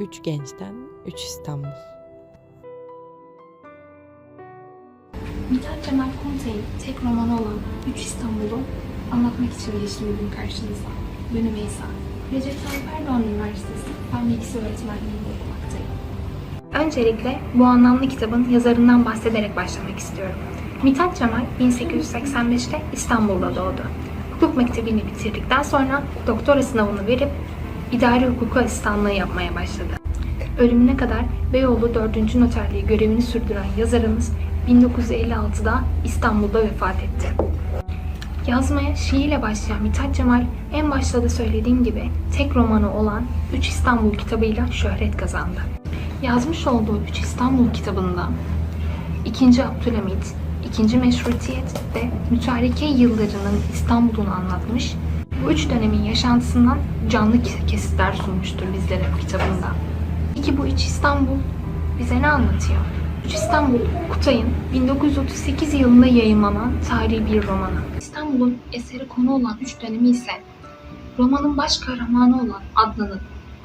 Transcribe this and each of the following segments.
Üç gençten üç İstanbul. Mithat Cemal Kontay'ın tek romanı olan Üç İstanbul'u anlatmak için değiştirdim karşınıza. Ben Meysa. Recep Tayyip Erdoğan Üniversitesi Fen Bilgisi Öğretmenliği'nde okumaktayım. Öncelikle bu anlamlı kitabın yazarından bahsederek başlamak istiyorum. Mithat Cemal 1885'te İstanbul'da doğdu. Hukuk mektebini bitirdikten sonra doktora sınavını verip idari hukuk asistanlığı yapmaya başladı. Ölümüne kadar Beyoğlu 4. Noterliği görevini sürdüren yazarımız 1956'da İstanbul'da vefat etti. Yazmaya şiirle başlayan Mithat Cemal en başta da söylediğim gibi tek romanı olan Üç İstanbul kitabıyla şöhret kazandı. Yazmış olduğu Üç İstanbul kitabında 2. Abdülhamit, 2. Meşrutiyet ve mütareke yıllarının İstanbul'unu anlatmış, bu üç dönemin yaşantısından canlı kesitler sunmuştur bizlere kitabında. Peki bu Üç İstanbul bize ne anlatıyor? Üç İstanbul, Kutay'ın 1938 yılında yayınlanan tarihi bir romanı. İstanbul'un eseri konu olan üç dönemi ise romanın baş kahramanı olan Adnan'ın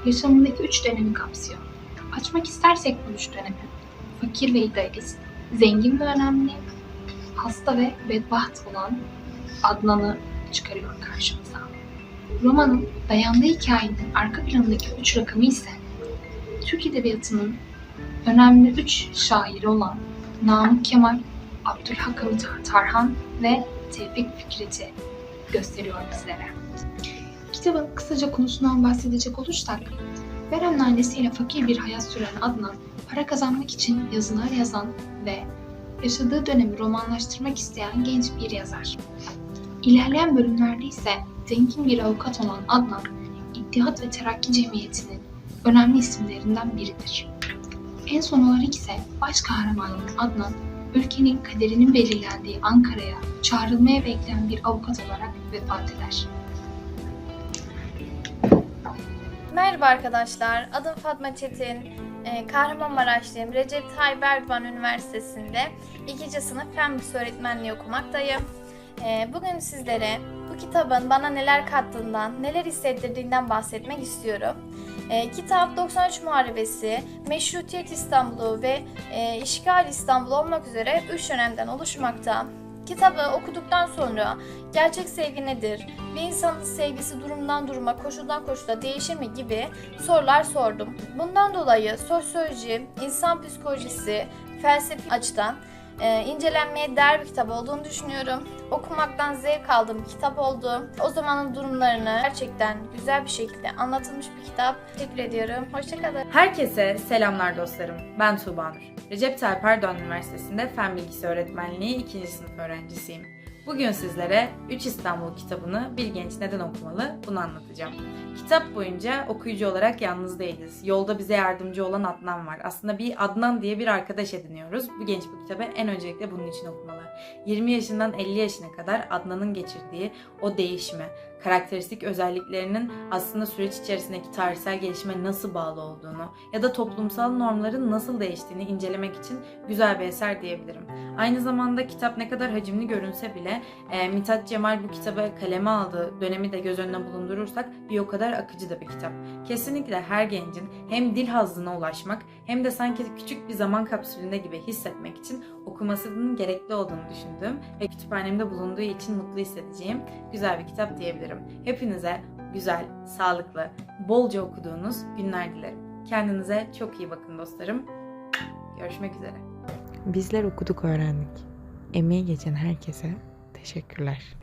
yaşamındaki üç dönemi kapsıyor. Açmak istersek bu üç dönemi, fakir ve idealist, zengin ve önemli, hasta ve bedbaht olan Adnan'ı çıkarıyor karşımıza. Romanın dayandığı hikayenin arka planındaki üç rakamı ise Türk Edebiyatı'nın önemli üç şairi olan Namık Kemal, Abdülhakamit Tarhan ve Tevfik Fikret'i gösteriyor bizlere. Kitabın kısaca konusundan bahsedecek olursak, Verem'in annesiyle fakir bir hayat süren Adnan, para kazanmak için yazılar yazan ve yaşadığı dönemi romanlaştırmak isteyen genç bir yazar. İlerleyen bölümlerde ise zengin bir avukat olan Adnan, İttihat ve Terakki Cemiyeti'nin önemli isimlerinden biridir. En son olarak ise baş kahramanımız Adnan, ülkenin kaderinin belirlendiği Ankara'ya çağrılmaya bekleyen bir avukat olarak vefat eder. Merhaba arkadaşlar, adım Fatma Çetin. Ee, Kahramanmaraşlıyım. Recep Tayyip Erdoğan Üniversitesi'nde 2. sınıf fen bilgisi öğretmenliği okumaktayım. Ee, Bugün sizlere bu kitabın bana neler kattığından, neler hissettirdiğinden bahsetmek istiyorum. Ee, Kitap 93 Muharebesi, Meşrutiyet İstanbul'u ve e, İşgal İstanbul olmak üzere 3 dönemden oluşmakta. Kitabı okuduktan sonra gerçek sevgi nedir, bir insanın sevgisi durumdan duruma, koşuldan koşula değişir mi gibi sorular sordum. Bundan dolayı sosyoloji, insan psikolojisi, felsefi açıdan e, incelenmeye değer bir kitap olduğunu düşünüyorum. Okumaktan zevk aldığım bir kitap oldu. O zamanın durumlarını gerçekten güzel bir şekilde anlatılmış bir kitap. Teşekkür ediyorum. Hoşçakalın. Herkese selamlar dostlarım. Ben Tuğba Nur. Recep Tayyip Erdoğan Üniversitesi'nde Fen Bilgisi Öğretmenliği 2. sınıf öğrencisiyim. Bugün sizlere 3 İstanbul kitabını bir genç neden okumalı bunu anlatacağım. Kitap boyunca okuyucu olarak yalnız değiliz. Yolda bize yardımcı olan Adnan var. Aslında bir Adnan diye bir arkadaş ediniyoruz. Bu genç bu kitabı en öncelikle bunun için okumalı. 20 yaşından 50 yaşına kadar Adnan'ın geçirdiği o değişime, karakteristik özelliklerinin aslında süreç içerisindeki tarihsel gelişime nasıl bağlı olduğunu ya da toplumsal normların nasıl değiştiğini incelemek için güzel bir eser diyebilirim. Aynı zamanda kitap ne kadar hacimli görünse bile e, Mithat Cemal bu kitabı kaleme aldığı dönemi de göz önüne bulundurursak bir o kadar akıcı da bir kitap. Kesinlikle her gencin hem dil hazzına ulaşmak hem de sanki küçük bir zaman kapsülünde gibi hissetmek için okumasının gerekli olduğunu düşündüğüm ve kütüphanemde bulunduğu için mutlu hissedeceğim güzel bir kitap diyebilirim. Hepinize güzel, sağlıklı, bolca okuduğunuz günler dilerim. Kendinize çok iyi bakın dostlarım. Görüşmek üzere. Bizler okuduk öğrendik. Emeği geçen herkese teşekkürler.